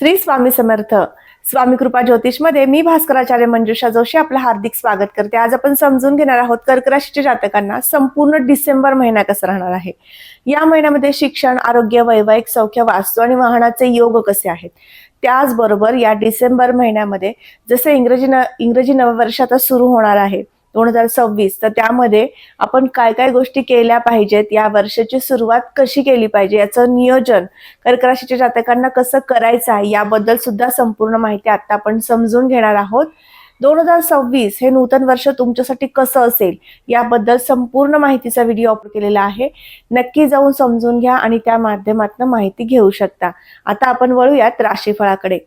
श्री स्वामी समर्थ. स्वामी कृपा ज्योतिषमध्ये मी भास्कराचार्य मंजुषा जोशी आपलं हार्दिक स्वागत करते. आज आपण समजून घेणार आहोत कर्क राशीच्या जातकांना संपूर्ण डिसेंबर महिना कसा राहणार आहे? या महिन्यामध्ये शिक्षण आरोग्य वैवाहिक सौख्य वास्तू आणि वाहनाचे योग कसे आहेत? त्याचबरोबर या डिसेंबर महिन्यामध्ये जसे इंग्रजी न इंग्रजी नववर्ष आता सुरू होणार आहे दोन हजार सव्वीस. तर त्यामध्ये आपण काय काय गोष्टी केल्या पाहिजेत? या वर्षाची सुरुवात कशी केली पाहिजे? याचं नियोजन कर्क राशीच्या जातकांना कसं करायचं आहे? याबद्दल सुद्धा संपूर्ण माहिती आता आपण समजून घेणार आहोत. दोन हजार सव्वीस हे नूतन वर्ष तुमच्यासाठी कसं असेल? याबद्दल संपूर्ण माहितीचा व्हिडिओ अपलोड केलेला आहे. नक्की जाऊन समजून घ्या आणि त्या माध्यमातून माहिती घेऊ शकता. आता आपण वळूयात राशीफळाकडे.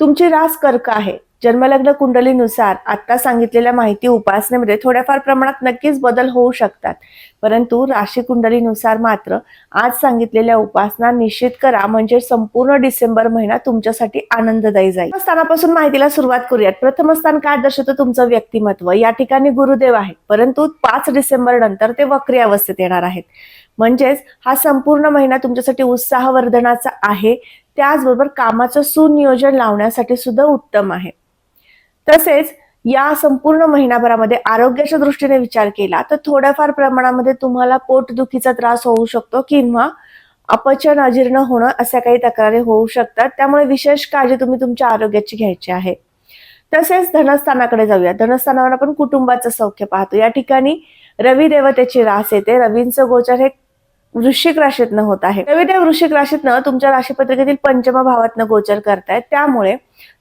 तुमची रास कर्क आहे. जन्मलग्न कुंडलीनुसार आता सांगितलेल्या माहिती उपासनेमध्ये थोड्याफार प्रमाणात नक्कीच बदल होऊ शकतात. परंतु राशी कुंडलीनुसार मात्र आज सांगितलेल्या उपासना निश्चित करा म्हणजे संपूर्ण डिसेंबर महिना तुमच्यासाठी आनंददायी जाईल. स्थानापासून माहितीला सुरुवात करूयात. प्रथम स्थान काय दर्शवतं तुमचं व्यक्तिमत्व? या ठिकाणी गुरुदेव आहे परंतु पाच डिसेंबर नंतर ते वक्री अवस्थेत येणार आहेत. म्हणजेच हा संपूर्ण महिना तुमच्यासाठी उत्साहवर्धनाचा आहे. त्याचबरोबर कामाचं सुनियोजन लावण्यासाठी सुद्धा उत्तम आहे. तसेच या संपूर्ण महिनाभरामध्ये आरोग्याच्या दृष्टीने विचार केला तर थोड्याफार प्रमाणामध्ये तुम्हाला पोटदुखीचा त्रास होऊ शकतो किंवा अपचन अजीर्ण होणं अशा काही तक्रारी होऊ शकतात. त्यामुळे विशेष काळजी तुम्ही तुमच्या आरोग्याची घ्यायची आहे. तसेच धनस्थानाकडे जाऊया. धनस्थानावर आपण कुटुंबाचं सौख्य पाहतो. या ठिकाणी रवी देवतेची रास येते. रवींचं गोचर हे वृश्चिक राशीतनं होत आहे. रविदेव वृश्चिक राशीतनं तुमच्या राशीपत्रिकेतील पंचम भावातनं गोचर करतायत. त्यामुळे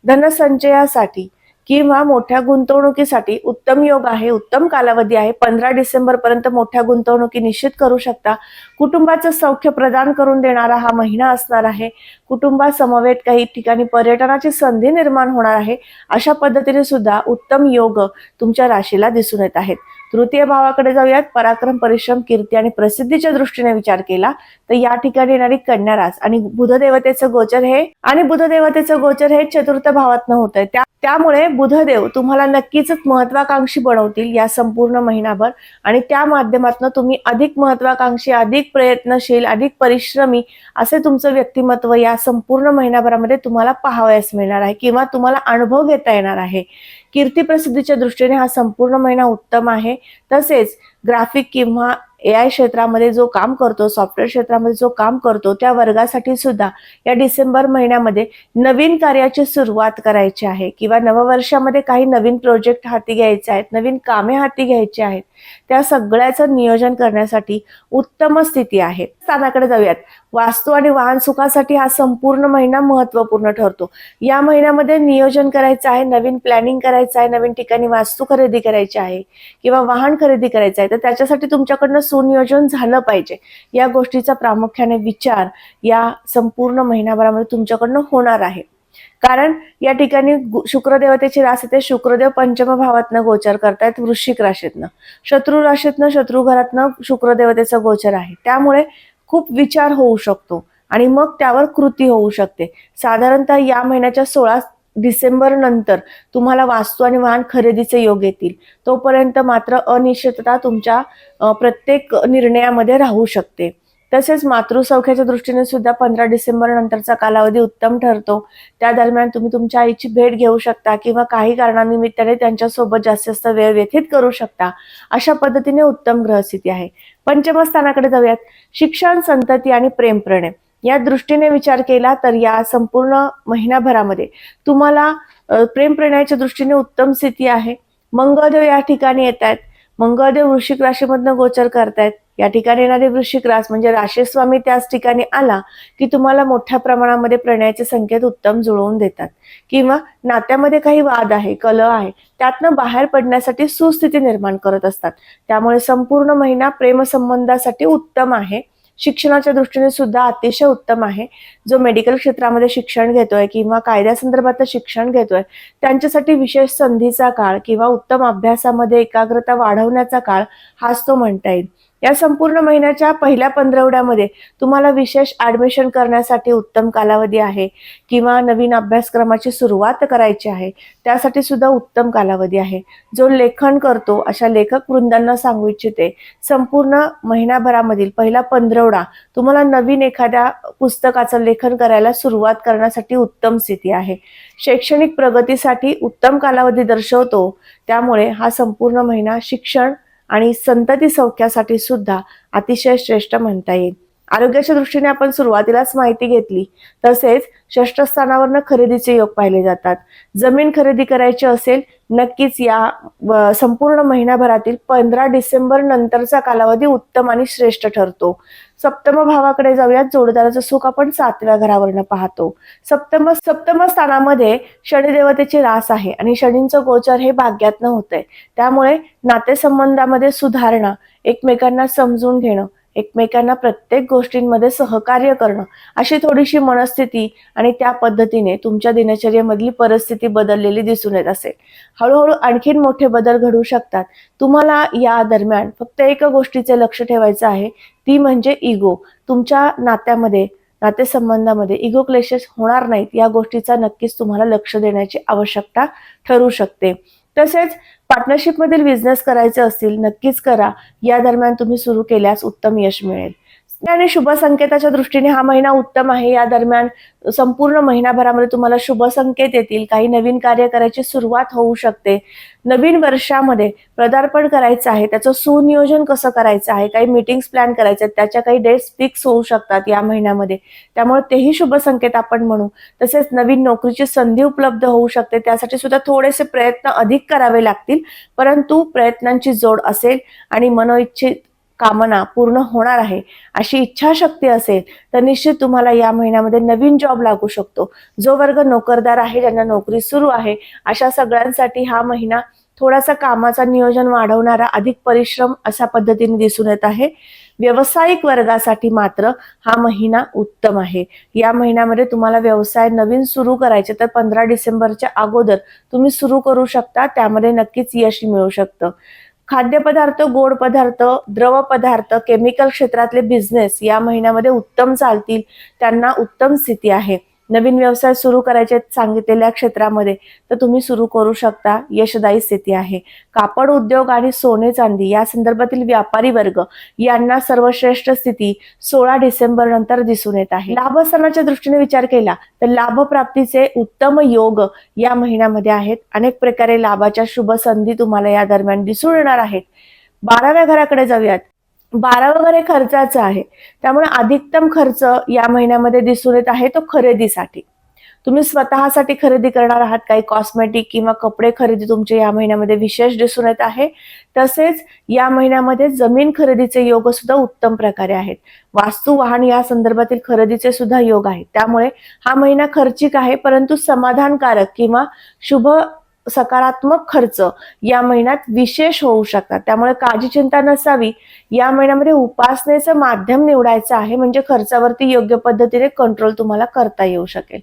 धनसंचयासाठी किंवा मोठ्या गुंतवणुकीसाठी उत्तम योग आहे उत्तम कालावधी आहे पंधरा डिसेंबर पर्यंत मोठ्या गुंतवणुकी निश्चित करू शकता. कुटुंबाचं सौख्य प्रदान करून देणारा हा महिना असणार आहे. कुटुंबासमवेत काही ठिकाणी पर्यटनाची संधी निर्माण होणार आहे. अशा पद्धतीने सुद्धा उत्तम योग तुमच्या राशीला दिसून येत आहेत. तृतीय भावाकडे जाऊयात. पराक्रम परिश्रम कीर्ती आणि प्रसिद्धीच्या दृष्टीने विचार केला तर या ठिकाणी येणारी कन्या रास आणि बुधदेवतेचं गोचर हे आणि बुधदेवतेचं गोचर हे चतुर्थ भावातनं होत आहे त्या त्यामुळे बुधदेव तुम्हाला नक्कीच महत्वाकांक्षी बनवतील या संपूर्ण महिनाभर. आणि त्या माध्यमातून तुम्ही अधिक महत्वाकांक्षी अधिक प्रयत्नशील अधिक परिश्रमी असे तुमचं व्यक्तिमत्व या संपूर्ण महिनाभरामध्ये तुम्हाला पाहावयास मिळणार आहे किंवा तुम्हाला अनुभव घेता येणार आहे. कीर्ती प्रसिद्धीच्या दृष्टीने हा संपूर्ण महिना उत्तम आहे. तसेच ग्राफिक किंवा ए आय क्षेत्रामध्ये जो काम करतो सॉफ्टवेअर क्षेत्रामध्ये जो काम करतो त्या वर्गासाठी सुद्धा या डिसेंबर महिन्यामध्ये नवीन कार्याची सुरुवात करायची आहे. किंवा नववर्षामध्ये काही नवीन प्रोजेक्ट हाती घ्यायचे आहेत नवीन कामे हाती घ्यायची आहेत त्या सगळ्याचं नियोजन करण्यासाठी उत्तम स्थिती आहे. स्थानाकडे जाऊयात. वास्तू आणि वाहन सुखासाठी हा संपूर्ण महिना महत्त्वपूर्ण ठरतो. या महिन्यामध्ये नियोजन करायचं आहे नवीन प्लॅनिंग करायचं आहे नवीन ठिकाणी वास्तू खरेदी करायची आहे किंवा वाहन खरेदी करायचं आहे. तर त्याच्यासाठी तुमच्याकडनं सुनियोजन झालं पाहिजे. या गोष्टीचा प्रामुख्याने विचार या संपूर्ण महिनाभरामध्ये तुमच्याकडनं होणार आहे. कारण या ठिकाणी शुक्रदेवतेची रास येते शुक्रदेव पंचम भावातनं गोचर करतायत वृश्चिक राशीतनं. शत्रू राशीतनं शत्रू घरातनं शुक्रदेवतेचं गोचर आहे. त्यामुळे खूप विचार होऊ शकतो आणि मग त्यावर कृती होऊ शकते. साधारणतः या महिन्याच्या सोळा डिसेंबर नंतर तुम्हाला वास्तू आणि वाहन खरेदीचे योग येतील. तोपर्यंत मात्र अनिश्चितता तुमच्या प्रत्येक निर्णयामध्ये राहू शकते. तसेच मातृसौख्याच्या दृष्टीने सुद्धा पंधरा डिसेंबर नंतरचा कालावधी उत्तम ठरतो. त्या दरम्यान तुम्ही तुमच्या आईची भेट घेऊ शकता किंवा काही कारणानिमित्ताने त्यांच्यासोबत जास्तीत जास्त वेळ व्यतीत करू शकता. अशा पद्धतीने उत्तम ग्रहस्थिती आहे. पंचमस्थानाकडे जाऊयात. शिक्षण संतती आणि प्रेमप्रणय या दृष्टीने विचार केला तर या संपूर्ण महिनाभरामध्ये तुम्हाला प्रेम प्रणयाच्या दृष्टीने उत्तम स्थिती आहे. मंगळदेव या ठिकाणी येत आहेत. मंगळदेव वृश्चिक राशीमधनं गोचर करतायत. या ठिकाणी येणारे वृश्चिक रास म्हणजे राशीस्वामी त्याच ठिकाणी आला की तुम्हाला मोठ्या प्रमाणामध्ये प्रणयाचे संकेत उत्तम जुळवून देतात. किंवा नात्यामध्ये काही वाद आहे कल आहे त्यातनं बाहेर पडण्यासाठी सुस्थिती निर्माण करत असतात. त्यामुळे संपूर्ण महिना प्रेमसंबंधासाठी उत्तम आहे. शिक्षणाच्या दृष्टीने सुद्धा अतिशय उत्तम आहे. जो मेडिकल क्षेत्रामध्ये शिक्षण घेतोय किंवा कायद्यासंदर्भात शिक्षण घेतोय त्यांच्यासाठी विशेष संधीचा काळ किंवा उत्तम अभ्यासामध्ये एकाग्रता वाढवण्याचा काळ हाच तो म्हणता येईल. या संपूर्ण महिन्याच्या पहिल्या पंधरवड्यामध्ये तुम्हाला विशेष ऍडमिशन करण्यासाठी उत्तम कालावधी आहे किंवा नवीन अभ्यासक्रमाची सुरुवात करायची आहे त्यासाठी सुद्धा उत्तम कालावधी आहे. जो लेखन करतो अशा लेखक वृंदांना सांगू इच्छिते संपूर्ण महिनाभरामधील पहिला पंधरवडा तुम्हाला नवीन एखाद्या पुस्तकाचं लेखन करायला सुरुवात करण्यासाठी उत्तम स्थिती आहे. शैक्षणिक प्रगतीसाठी उत्तम कालावधी दर्शवतो त्यामुळे हा संपूर्ण महिना शिक्षण आणि संतती सौख्यासाठी सुद्धा अतिशय श्रेष्ठ म्हणता येईल. आरोग्याच्या दृष्टीने आपण सुरुवातीलाच माहिती घेतली. तसेच षष्ठस्थानावरनं खरेदीचे योग पाहिले जातात. जमीन खरेदी करायची असेल नक्कीच या संपूर्ण महिन्याभरातील पंधरा डिसेंबर नंतरचा कालावधी उत्तम आणि श्रेष्ठ ठरतो. सप्तम भावाकडे जाऊयात. जोडदाराचं सुख आपण सातव्या घरावरनं पाहतो. सप्तम सप्तम स्थानामध्ये शनिदेवतेची रास आहे आणि शनींचं गोचर हे भाग्यातनं होतंय. त्यामुळे नातेसंबंधामध्ये सुधारणा एकमेकांना समजून घेणं एकमेकांना प्रत्येक गोष्टींमध्ये सहकार्य करणं अशी थोडीशी मनस्थिती आणि त्या पद्धतीने तुमच्या दिनचर्येमधली परिस्थिती बदललेली दिसून येत असेल. हळूहळू आणखीन मोठे बदल घडू शकतात. तुम्हाला या दरम्यान फक्त एका गोष्टीचे लक्ष ठेवायचं आहे ती म्हणजे इगो तुमच्या नात्यामध्ये नातेसंबंधामध्ये इगो क्लेशेस होणार नाहीत या गोष्टीचा नक्कीच तुम्हाला लक्ष देण्याची आवश्यकता ठरू शकते. तसेच पार्टनरशिपमधील बिझनेस करायचे असतील नक्कीच करा. या दरम्यान तुम्ही सुरू केल्यास उत्तम यश मिळेल. आणि शुभ संकेताच्या दृष्टीने हा महिना उत्तम आहे. या दरम्यान संपूर्ण महिनाभरामध्ये तुम्हाला शुभ संकेत येतील. काही नवीन कार्य करायची सुरुवात होऊ शकते. नवीन वर्षामध्ये पदार्पण करायचं आहे. त्याचं सुनियोजन कसं करायचं आहे? काही मीटिंग्स प्लॅन करायचे त्याच्या काही डेट्स फिक्स होऊ शकतात या महिन्यामध्ये. त्यामुळे तेही शुभ संकेत आपण म्हणू. तसेच नवीन नोकरीची संधी उपलब्ध होऊ शकते. त्यासाठी सुद्धा थोडेसे प्रयत्न अधिक करावे लागतील. परंतु प्रयत्नांची जोड असेल आणि मनोइच्छित कामना पूर्ण होणार आहे. अशी इच्छाशक्ती असेल तर निश्चित तुम्हाला या महिन्यामध्ये नवीन जॉब लागू शकतो. जो वर्ग नोकरदार आहे ज्यांना नोकरी सुरू आहे अशा सगळ्यांसाठी हा महिना थोडासा कामाचा नियोजन वाढवणारा अधिक परिश्रम अशा पद्धतीने दिसून येत आहे. व्यावसायिक वर्गासाठी मात्र हा महिना उत्तम आहे. या महिन्यामध्ये तुम्हाला व्यवसाय नवीन सुरू करायचे तर पंधरा डिसेंबरच्या अगोदर तुम्ही सुरू करू शकता त्यामध्ये नक्कीच यश मिळू शकतं. खाद्यपदार्थ गोड पदार्थ द्रव पदार्थ केमिकल क्षेत्रातले बिझनेस या महिन्यामध्ये उत्तम चालतील त्यांना उत्तम स्थिती आहे. नवीन व्यवसाय सुरू करायचे सांगितलेल्या क्षेत्रामध्ये तर तुम्ही सुरू करू शकता. यशदायी स्थिती आहे. कापड उद्योग आणि सोने चांदी या संदर्भातील व्यापारी वर्ग यांना सर्वश्रेष्ठ स्थिती सोळा डिसेंबर नंतर दिसून येत आहे. लाभस्थानाच्या दृष्टीने विचार केला तर लाभप्राप्तीचे उत्तम योग या महिन्यामध्ये आहेत. अनेक प्रकारे लाभाच्या शुभ संधी तुम्हाला या दरम्यान दिसून येणार आहेत. बाराव्या घराकडे जाऊयात. बारा वगैरे खर्चाचा खर्चाचं आहे. त्यामुळे अधिकतम खर्च या महिन्यामध्ये दिसून येत आहे तो खरेदीसाठी. तुम्ही स्वतःसाठी खरेदी करणार आहात काही कॉस्मेटिक किंवा कपडे खरेदी तुमचे या महिन्यामध्ये विशेष दिसून येत आहे. तसेच या महिन्यामध्ये जमीन खरेदीचे योग सुद्धा उत्तम प्रकारे आहेत. वास्तू वाहन या संदर्भातील खरेदीचे सुद्धा योग आहेत. त्यामुळे हा महिना खर्चिक आहे परंतु समाधानकारक किंवा शुभ सकारात्मक खर्च या महिन्यात विशेष होऊ शकतात. त्यामुळे काळजी चिंता नसावी. या महिन्यामध्ये उपासनेचं माध्यम निवडायचं आहे. म्हणजे खर्चावरती योग्य पद्धतीने कंट्रोल तुम्हाला करता येऊ शकेल.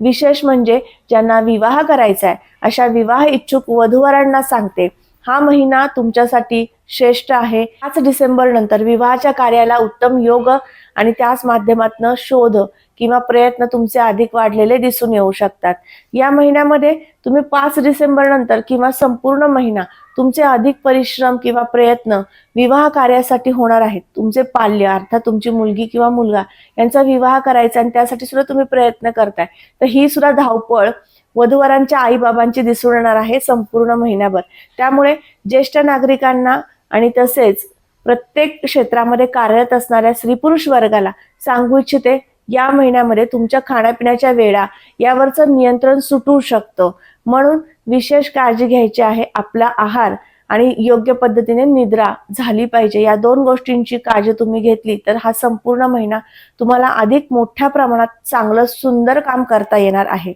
विशेष म्हणजे ज्यांना विवाह करायचा आहे अशा विवाह इच्छुक वधूवरांना सांगते हा महिना तुमच्यासाठी श्रेष्ठ आहे. पाच डिसेंबर नंतर विवाहाच्या कार्याला उत्तम योग आणि त्याच माध्यमातून शोध किंवा प्रयत्न तुमचे अधिक वाढलेले दिसून येऊ शकतात. या महिन्यामध्ये तुम्ही पाच डिसेंबर नंतर किंवा संपूर्ण महिना तुमचे अधिक परिश्रम किंवा प्रयत्न विवाह कार्यासाठी होणार आहेत. तुमचे पाल्य अर्थात तुमची मुलगी किंवा मुलगा यांचा विवाह करायचा आणि त्यासाठी सुद्धा तुम्ही प्रयत्न करताय. तर ही सुद्धा धावपळ वधूवरांच्या आईबाबांची दिसून येणार आहे संपूर्ण महिन्याभर. त्यामुळे ज्येष्ठ नागरिकांना आणि तसेच प्रत्येक क्षेत्रामध्ये कार्यरत असणाऱ्या स्त्री पुरुष वर्गाला सांगू इच्छिते या महिन्यामध्ये तुमच्या खाण्यापिण्याच्या वेळा यावरचं नियंत्रण सुटू शकतं. म्हणून विशेष काळजी घ्यायची आहे आपला आहार आणि योग्य पद्धतीने निद्रा झाली पाहिजे. या दोन गोष्टींची काळजी तुम्ही घेतली तर हा संपूर्ण महिना तुम्हाला अधिक मोठ्या प्रमाणात चांगलं सुंदर काम करता येणार आहे.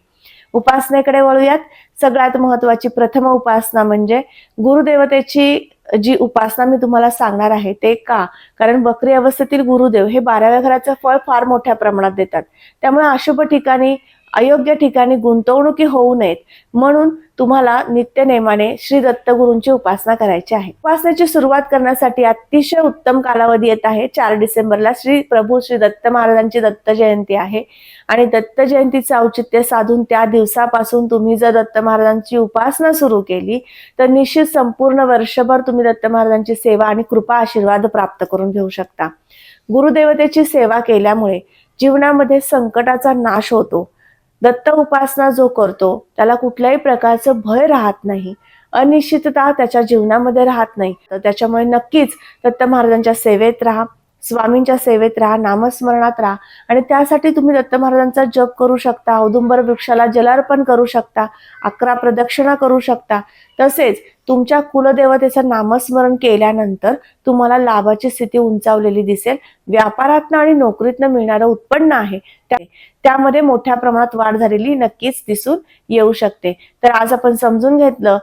उपासनेकडे वळूयात. सगळ्यात महत्वाची प्रथम उपासना म्हणजे गुरुदेवतेची जी उपासना मी तुम्हाला सांगणार आहे ते का? कारण बकरी अवस्थेतील गुरुदेव हे बाराव्या घराचं फळ फार मोठ्या प्रमाणात देतात. त्यामुळे अशुभ ठिकाणी अयोग्य ठिकाणी गुंतवणुकी होऊ नयेत म्हणून तुम्हाला नित्यनेमाने श्री दत्तगुरूंची उपासना करायची आहे. उपासनेची सुरुवात करण्यासाठी अतिशय उत्तम कालावधी येत आहे. चार डिसेंबरला श्री प्रभू श्री दत्त महाराजांची दत्त जयंती आहे. आणि दत्त जयंतीचं औचित्य साधून त्या दिवसापासून तुम्ही जर दत्त महाराजांची उपासना सुरू केली तर निश्चित संपूर्ण वर्षभर तुम्ही दत्त महाराजांची सेवा आणि कृपा आशीर्वाद प्राप्त करून घेऊ शकता. गुरुदेवतेची सेवा केल्यामुळे जीवनामध्ये संकटाचा नाश होतो. दत्त उपासना जो करतो त्याला कुठल्याही प्रकारचं भय राहत नाही. अनिश्चितता त्याच्या जीवनामध्ये राहत नाही. तर त्याच्यामुळे नक्कीच दत्त महाराजांच्या सेवेत राहा. स्वामींच्या सेवेत राहा नामस्मरणात राहा. आणि त्यासाठी तुम्ही दत्त महाराजांचा जप करू शकता औदुंबर वृक्षाला जलार्पण करू शकता अकरा प्रदक्षिणा करू शकता. तसेच तुमच्या कुलदेवतेचं नामस्मरण केल्यानंतर तुम्हाला लाभाची स्थिती उंचावलेली दिसेल. व्यापारातनं आणि नोकरीतनं मिळणारं उत्पन्न आहे. त्यामध्ये मोठ्या प्रमाणात वाढ झालेली नक्कीच दिसून येऊ शकते. तर आज आपण समजून घेतलं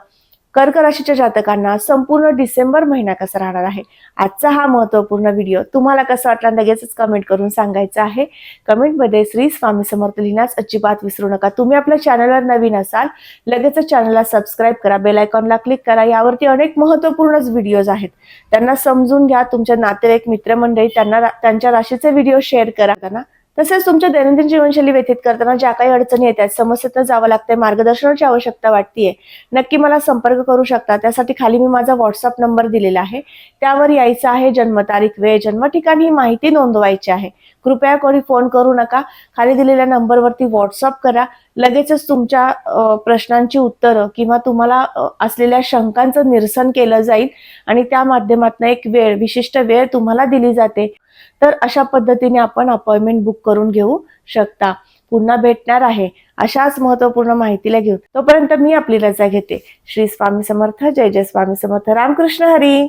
कर्क राशीच्या जातकांना संपूर्ण डिसेंबर महिना कसा राहणार आहे? आजचा हा महत्त्वपूर्ण व्हिडिओ तुम्हाला कसा वाटला लगेचच कमेंट करून सांगायचं आहे. कमेंटमध्ये श्री स्वामी समर्थ लिहिण्यास अजिबात विसरू नका. तुम्ही आपल्या चॅनलवर नवीन असाल लगेचच चॅनलला सबस्क्राईब करा बेल आयकॉनला क्लिक करा. यावरती अनेक महत्वपूर्णच व्हिडिओज आहेत. त्यांना समजून घ्या. तुमच्या नातेवाईक मित्रमंडळी त्यांना रा- त्यांच्या राशीचे व्हिडिओ शेअर करा. त्यांना तसेच तुमच्या दैनंदिन जीवनशैली व्यतीत करताना ज्या काही अडचणी येतात समस्येतनं जावं लागतंय मार्गदर्शनाची आवश्यकता वाटतेय नक्की मला संपर्क करू शकता. त्यासाठी खाली मी माझा व्हॉट्सअप नंबर दिलेला आहे. त्यावर यायचं आहे जन्मतारीख वेळ जन्म ठिकाणी ही माहिती नोंदवायची आहे. कृपया कोणी फोन करू नका. खाली दिलेल्या नंबरवरती व्हॉट्सअप करा. लगेचच तुमच्या प्रश्नांची उत्तरं किंवा तुम्हाला असलेल्या शंकांचं निरसन केलं जाईल आणि त्या माध्यमातून एक वेळ विशिष्ट वेळ तुम्हाला दिली जाते. तर अशा पद्धतीने आपण अपॉइंटमेंट बुक करून घेऊ शकता. पुन्हा भेटणार आहे अशाच महत्त्वपूर्ण माहितीला घेऊन. तोपर्यंत मी आपली रजा घेते. श्री स्वामी समर्थ. जय जय स्वामी समर्थ. रामकृष्ण हरी.